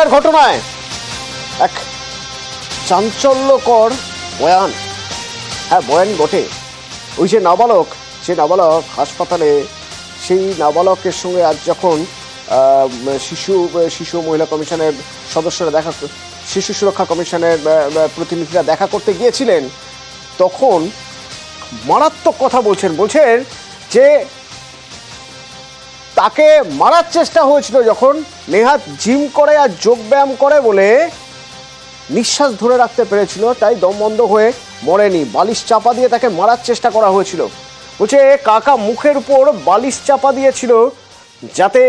নদিয়ার ঘটনায় এক চাঞ্চল্যকর বয়ান। হ্যাঁ বয়ান বটে। ওই যে নাবালক সে নাবালক হাসপাতালে, সেই নাবালকের সঙ্গে আজ যখন শিশু শিশু মহিলা কমিশনের সদস্যরা দেখা শিশু সুরক্ষা কমিশনের প্রতিনিধিরা দেখা করতে গিয়েছিলেন, তখন মারাত্মক কথা বলছেন। বলছেন যে তাকে মারার চেষ্টা হয়েছিল যখন নেহাত জিম করে আর যোগব্যায়াম করে বলে নিঃশ্বাস ধরে রাখতে পেরেছিল, তাই দম বন্ধ হয়ে মরেনি। বালিশ চাপা দিয়ে তাকে মারার চেষ্টা করা হয়েছিল। বলছে, কাকা মুখের উপর বালিশ চাপা দিয়েছিল যাতে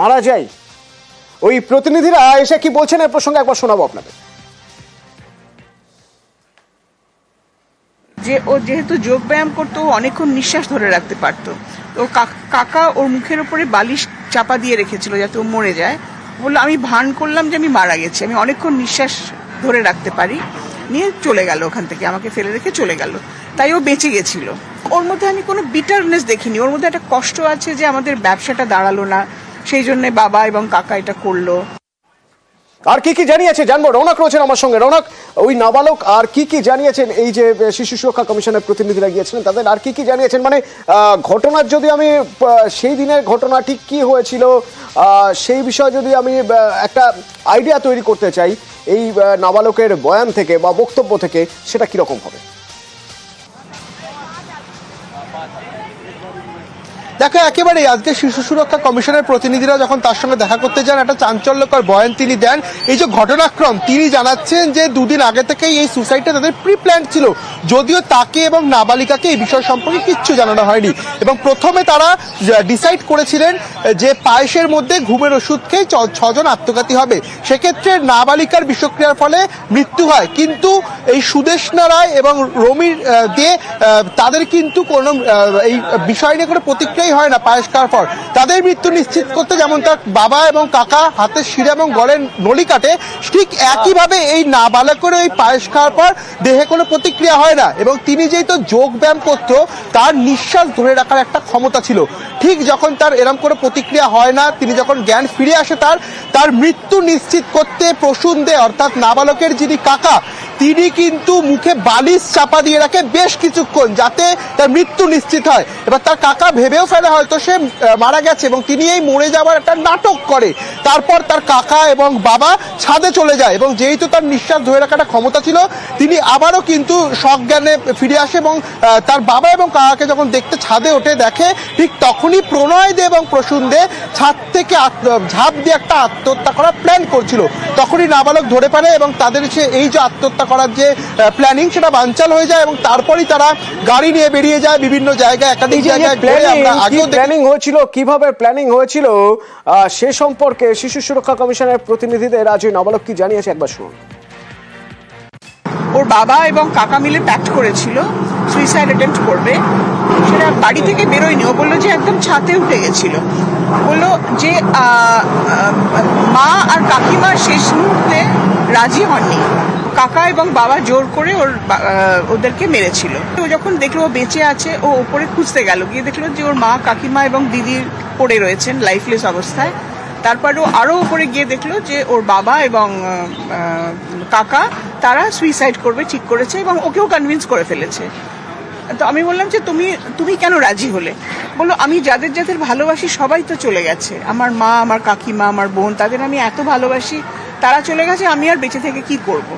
মারা যায়। ওই প্রতিনিধিরা এসে কি বলছেন এ প্রসঙ্গে একবার শোনাবো আপনাদের। যে ও যেহেতু যোগ ব্যায়াম করতো, ও অনেকক্ষণ নিঃশ্বাস ধরে রাখতে পারতো। তো কাকা ওর মুখের উপরে বালিশ চাপা দিয়ে রেখেছিল যাতে ও মরে যায়। বলল, আমি ভান করলাম যে আমি মারা গেছি। আমি অনেকক্ষণ নিঃশ্বাস ধরে রাখতে পারি। নিয়ে চলে গেল ওখান থেকে, আমাকে ফেলে রেখে চলে গেল। তাই ও বেঁচে গেছিল। ওর মধ্যে আমি কোনো বিটারনেস দেখিনি। ওর মধ্যে একটা কষ্ট আছে যে আমাদের ব্যবসাটা দাঁড়াল না। সেই জন্য বাবা এবং কাকা এটা করল। আর কি কি জানিয়েছে জানব। রৌনক রয়েছেন আমার সঙ্গে। রৌনক ওই নাবালক আর কি কি জানিয়েছেন? এই যে শিশু সুরক্ষা কমিশনের প্রতিনিধিরা গিয়েছিলেন তাদের, আর কি কি জানিয়েছেন? মানে ঘটনার যদি আমি সেই দিনের ঘটনা ঠিক কি হয়েছিল সেই বিষয়ে যদি আমি একটা আইডিয়া তৈরি করতে চাই, এই নাবালকের বয়ান থেকে বা বক্তব্য থেকে, সেটা কীরকম হবে? দেখো, একেবারেই আজকে শিশু সুরক্ষা কমিশনের প্রতিনিধিরা যখন তার সঙ্গে দেখা করতে যান, একটা চাঞ্চল্যকর বয়ান তিনি দেন। এই যে ঘটনাক্রম, তিনি জানাচ্ছেন যে দুদিন আগে থেকেই এই সুসাইডটা তাদের প্রি প্ল্যান ছিল। যদিও তাকে এবং নাবালিকাকে এই বিষয় সম্পর্কে কিচ্ছু জানানো হয়নি। এবং প্রথমে তারা ডিসাইড করেছিলেন যে পায়েসের মধ্যে ঘুমের ওষুধ খেয়ে ছজন আত্মঘাতী হবে। সেক্ষেত্রে নাবালিকার বিষক্রিয়ার ফলে মৃত্যু হয়। কিন্তু এই সুদেশনা রায় এবং রমির দিয়ে তাদের কিন্তু কোনো এই বিষয় নিয়ে কোনো প্রতিক্রিয়াই হয় না পায়েস খাওয়ার পর। তাদের মৃত্যু নিশ্চিত করতে যেমন তার বাবা এবং কাকা হাতের শিরা এবং গলের নলি কাটে, ঠিক একইভাবে এই নাবালকের ওই পায়েস খাওয়ার পর দেহে কোনো প্রতিক্রিয়া হয় না এবং তিনি যেহেতু যোগ ব্যায়াম করত, তার নিঃশ্বাস ধরে রাখার একটা ক্ষমতা ছিল। ঠিক যখন তার এরম কোনো প্রতিক্রিয়া হয় না, তিনি যখন জ্ঞান ফিরে আসে তার তার মৃত্যু নিশ্চিত করতে প্রসূন দে অর্থাৎ নাবালকের যিনি কাকা তিনি কিন্তু মুখে বালিশ চাপা দিয়ে রাখে বেশ কিছুক্ষণ যাতে তার মৃত্যু নিশ্চিত হয়। এবার তার কাকা ভেবেও ফেলে হয়তো সে মারা গেছে এবং তিনি এই মরে যাওয়ার একটা নাটক করে। তারপর তার কাকা এবং বাবা ছাদে চলে যায় এবং যেহেতু তার নিঃশ্বাস ধরে রাখার একটা ক্ষমতা ছিল, তিনি আবারও কিন্তু সজ্ঞানে ফিরে আসে এবং তার বাবা এবং কাকাকে যখন দেখতে ছাদে ওঠে, দেখে ঠিক তখনই প্রণয় দে এবং প্রসূন দে ছাদ থেকে ঝাঁপ দিয়ে একটা আত্মহত্যা করার প্ল্যান করছিল। তখনই নাবালক ধরে পারে এবং তাদের সে এই যে আত্মহত্যা করার যে প্ল্যানিং সেটা বানচাল হয়ে যায় এবং তারপরই তারা গাড়ি নিয়ে বেরিয়ে যায় বিভিন্ন জায়গায় একাধিক জায়গায় ঘুরে আমরা আগেও প্ল্যানিং হয়েছিল কীভাবে প্ল্যানিং হয়েছিল সে সম্পর্কে শিশু সুরক্ষা কমিশনের প্রতিনিধিদের আজ ওই নাবালক কি জানিয়েছে একবার শুনুন। ওর বাবা এবং কাকা মিলে প্যাক্ট করেছিল সুইসাইড অ্যাটেম্প্ট করবে। সেটা বাড়ি থেকে বেরোয়নি ও বলল যে একদম ছাতে উঠে গেছিল। বলল যে মা আর কাকিমা শেষ মুহূর্তে রাজি হননি। কাকা এবং বাবা জোর করে ওর ওদেরকে মেরেছিল। ও যখন দেখল ও বেঁচে আছে, ও ওপরে খুঁজতে গেল। গিয়ে দেখল যে ওর মা, কাকিমা এবং দিদির পড়ে রয়েছেন লাইফলেস অবস্থায়। তারপর ও আরও উপরে গিয়ে দেখল যে ওর বাবা এবং কাকা, তারা সুইসাইড করবে, ঠিক করেছে এবং ওকেও কনভিন্স করে ফেলেছে। তো আমি বললাম যে, তুমি তুমি কেন রাজি হলে? বলল, আমি যাদের যাদের ভালোবাসি সবাই তো চলে গেছে। আমার মা, আমার কাকিমা, আমার বোন, তাদের আমি এত ভালোবাসি, তারা চলে গেছে, আমি আর বেঁচে থেকে কি করব?